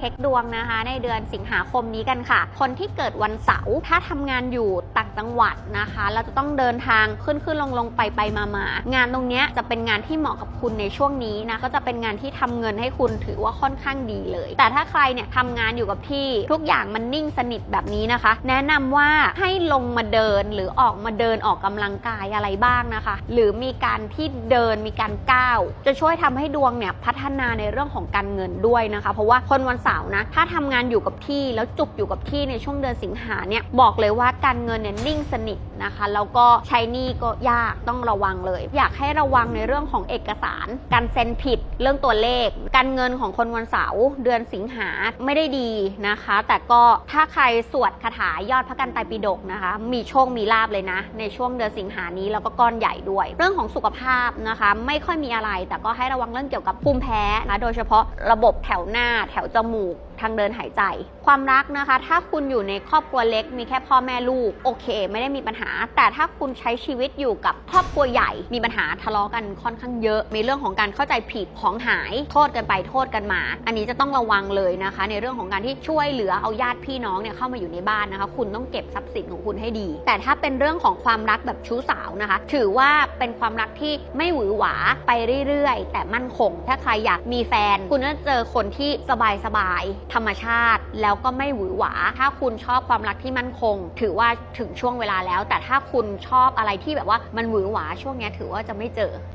เช็คดวงนะคะในเดือนสิงหาคมนี้กันค่ะ คนที่เกิดวันเสาร์ถ้าทำงานอยู่ต่างจังหวัดนะคะ เราจะต้องเดินทางขึ้นขึ้นลงลงไปไปมามางานตรงนี้จะเป็นงานที่เหมาะกับคุณในช่วงนี้นะก็จะเป็นงานที่ทำเงินให้คุณถือว่าค่อนข้างดีเลย แต่ถ้าใครเนี่ยทำงานอยู่กับที่ทุกอย่างมันนิ่งสนิทแบบนี้นะคะ แนะนำว่าให้ลงมาเดินหรือออกมาเดินออกกำลังกายอะไรบ้างนะคะ หรือมีการที่เดินมีการก้าวจะช่วยทำให้ดวงเนี่ยพัฒนาในเรื่องของการเงินด้วยนะคะ เพราะว่าคนวันเสาร์นะ ถ้าทำงานอยู่กับที่แล้วจุกอยู่กับที่ในช่วงเดือนสิงหาเนี่ยบอกเลยว่าการเงินเนี่ยนิ่งสนิทนะคะแล้วก็ใช้หนี้ก็ยากต้องระวังเลย อยากให้ระวังในเรื่องของเอกสาร การเซ็นผิดเรื่องตัวเลข การเงินของคนวันเสาร์เดือนสิงหาไม่ได้ดีนะคะ แต่ก็ถ้าใครสวดคาถายอดพระกันไตรปิฎกนะคะ มีโชคมีลาบเลยนะ ในช่วงเดือนสิงหานี้แล้วก็ก้อนใหญ่ด้วย เรื่องของสุขภาพนะคะ ไม่ค่อยมีอะไร แต่ก็ให้ระวังเรื่องเกี่ยวกับภูมิแพ้นะโดยเฉพาะระบบแถวหน้าแถวจมูก burro. ทางเดินหายใจ ความรักนะคะ ถ้าคุณอยู่ในครอบครัวเล็ก มีแค่พ่อแม่ลูก โอเค ไม่ได้มีปัญหา แต่ถ้าคุณใช้ชีวิตอยู่กับครอบครัวใหญ่ มีปัญหาทะเลาะกันค่อนข้างเยอะ มีเรื่องของการเข้าใจผิดของหาย โทษกันไปโทษกันมา อันนี้จะต้องระวังเลยนะคะ ในเรื่องของการที่ช่วยเหลือเอาญาติพี่น้องเนี่ยเข้ามาอยู่ในบ้านนะคะ คุณต้องเก็บทรัพย์สินของคุณให้ดี แต่ถ้าเป็นเรื่องของความรักแบบชู้สาวนะคะ ถือว่าเป็นความรักที่ไม่หวือหวาไปเรื่อยๆ แต่มั่นคง ถ้าใครอยากมีแฟน คุณจะเจอคนที่สบายๆธรรมชาติแล้วก็ไม่หวือหวา ถ้าคุณชอบความรักที่มั่นคง ถือว่าถึงช่วงเวลาแล้ว แต่ถ้าคุณชอบอะไรที่แบบว่ามันหวือหวาช่วงนี้ถือว่าจะไม่เจอ